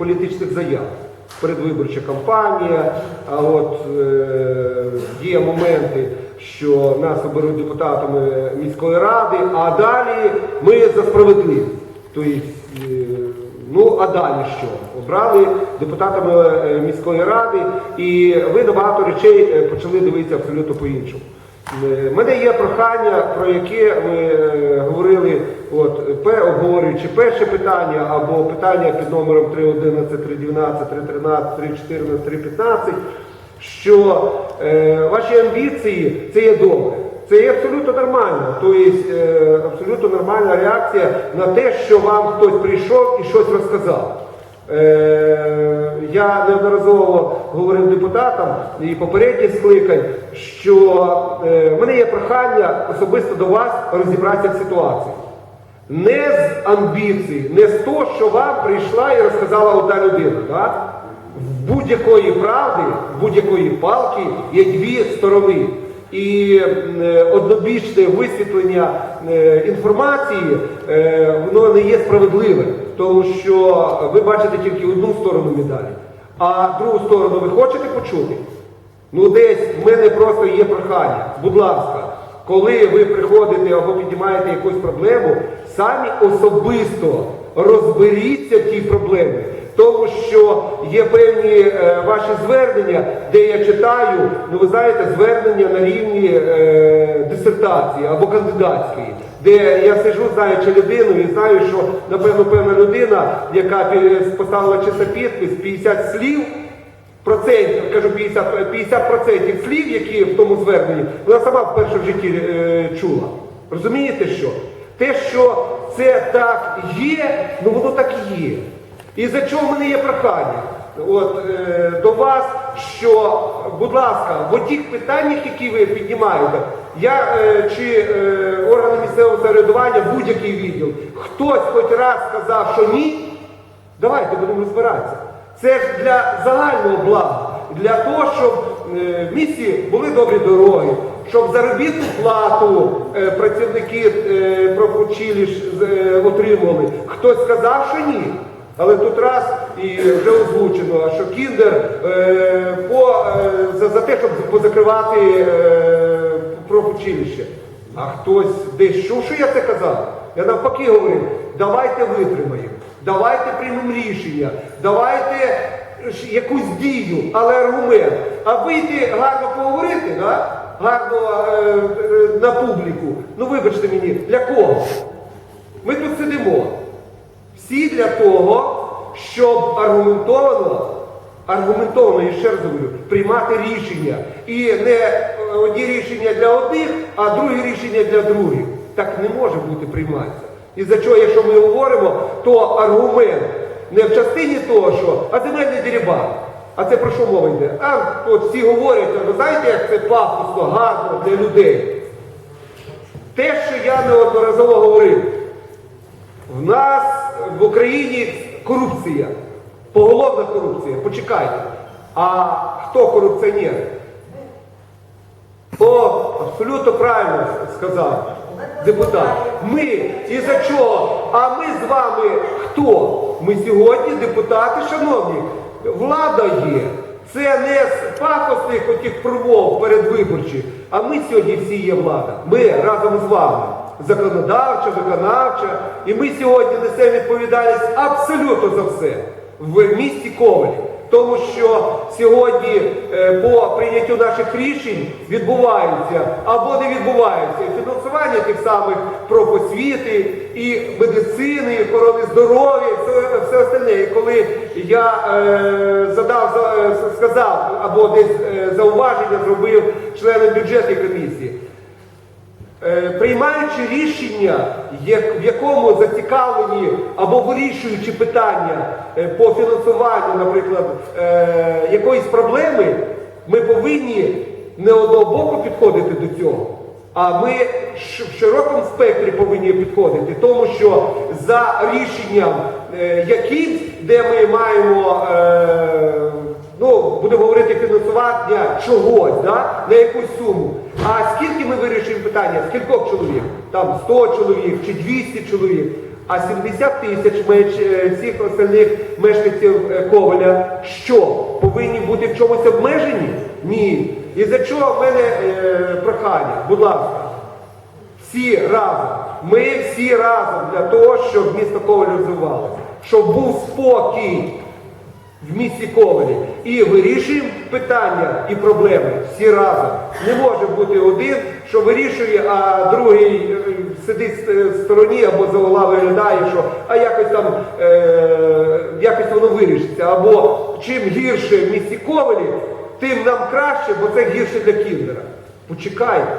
політичних заяв. Передвиборча кампанія, а от е, є моменти, що нас оберуть депутатами міської ради, а далі ми за справедливість. Тобто, ну а далі що? Обрали депутатами е, міської ради, і ви на багато речей е, почали дивитися абсолютно по-іншому. Е, У мене є прохання, про яке ми е, говорили, от, обговорюючи перше питання або питання під номером 3.11, 3.12, 3.13, 3.14, 3.15, що е, ваші амбіції це є добре. Це є абсолютно нормально. Тобто е, абсолютно нормальна реакція на те, що вам хтось прийшов і щось розказав. Е, Я неодноразово говорив депутатам і попередніх скликань, що е, в мене є прохання особисто до вас розібратися в ситуації. Не з амбіцій, не з того, що вам прийшла і розказала одна людина. Так? В будь-якої правди, в будь-якої палки є дві сторони. І е, однобічне висвітлення е, інформації е, воно не є справедливим, тому що ви бачите тільки одну сторону медалі, а другу сторону ви хочете почути? Ну десь в мене просто є прохання. Будь ласка, коли ви приходите або піднімаєте якусь проблему, самі особисто розберіться в тій проблемі. Тому що є певні е, ваші звернення, де я читаю, ну ви знаєте, звернення на рівні е, дисертації або кандидатської, де я сижу, знаючи людину, і знаю, що напевно певна людина, яка поставила чисто підпис 50 слів, процентів, кажу 50, 50% слів, які в тому зверненні, вона сама вперше в житті е, чула. Розумієте що? Те, що це так є, ну воно так і є. І за чого в мене є прохання от, е, до вас, що, будь ласка, в тих питаннях, які ви піднімаєте, я е, чи е, органи місцевого самоврядування, будь-який відділ, хтось хоч раз сказав, що ні, Давайте будемо розбиратися. Це ж для загального блага, для того, щоб е, в місті були добрі дороги, щоб заробітну плату е, працівники е, профучилищ е, отримували. Хтось сказав, що ні. Але тут раз і вже озвучено, що кіндер е, по, е, за, за те, щоб позакривати е, профучилище. А хтось десь чув, що я це казав? Я навпаки говорив, давайте витримаємо, давайте приймемо рішення, давайте якусь дію, але аргумент. А вийти гарно поговорити, да? гарно е, е, на публіку. Ну вибачте мені, для кого? Ми тут сидимо. Всі для того, щоб аргументовано, аргументовано, я ще раз говорю, приймати рішення. І не е, одні рішення для одних, а другі рішення для других. Так не може бути прийматися. І за чого, якщо ми говоримо, то аргумент не в частині того, що а земельний дерибан. А це про що мова йде? А от всі говорять, ви знаєте, як це пафосно, гарно для людей. Те, що я неодноразово говорив, в нас в Україні корупція, поголовна корупція. Почекайте. А хто корупціонер? О, абсолютно правильно сказав депутат. Ми і за чого? А ми з вами хто? Ми сьогодні депутати, шановні. Влада є. Це не з пафосних отих промов передвиборчих, а ми сьогодні всі є влада. Ми разом з вами. Законодавча, виконавча. І ми сьогодні несемо відповідальність абсолютно за все в місті Ковалі. Тому що сьогодні е, по прийняттю наших рішень відбуваються або не відбуваються фінансування тих самих профосвіти, і медицини, і охорони здоров'я, все, все остальне. І коли я е, задав, за- е, сказав або десь е, зауваження зробив членам бюджетної комісії, приймаючи рішення, в якому зацікавлені або вирішуючи питання е, по фінансуванню, наприклад, е, якоїсь проблеми, ми повинні не одного боку підходити до цього, а ми в широкому спектрі повинні підходити, тому що за рішенням е, якимсь, де ми маємо. е, ну, будемо говорити фінансування чогось, да? на якусь суму. А скільки ми вирішуємо питання? Скількох чоловік? Там 100 чоловік чи 200 чоловік. А 70 тисяч меч- е, всіх остальних мешканців е, Коваля що? Повинні бути в чомусь обмежені? Ні. І за чого в мене е, прохання? Будь ласка. Всі разом. Ми всі разом для того, щоб місто Коваль розвивалося, щоб був спокій в місті Ковалі. І вирішуємо питання і проблеми всі разом. Не може бути один, що вирішує, а другий е, сидить в стороні або за угла виглядає, що а якось там е, якось воно вирішиться. Або чим гірше в місті Ковалі, тим нам краще, бо це гірше для Кіндера. Почекайте.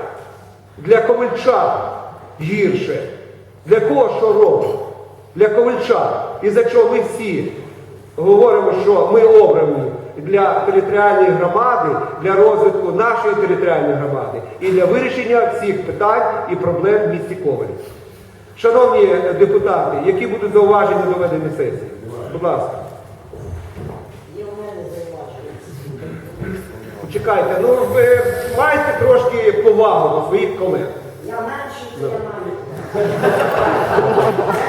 Для ковальча гірше. Для кого що робить? Для ковальча. І за чого ми всі говоримо, що ми обрані для територіальної громади, для розвитку нашої територіальної громади і для вирішення всіх питань і проблем в місті Ковалі. Шановні депутати, які будуть зауваження до ведення сесії? Будь ласка. Почекайте, ну ви маєте трошки повагу до своїх колег. Я менше, я маю.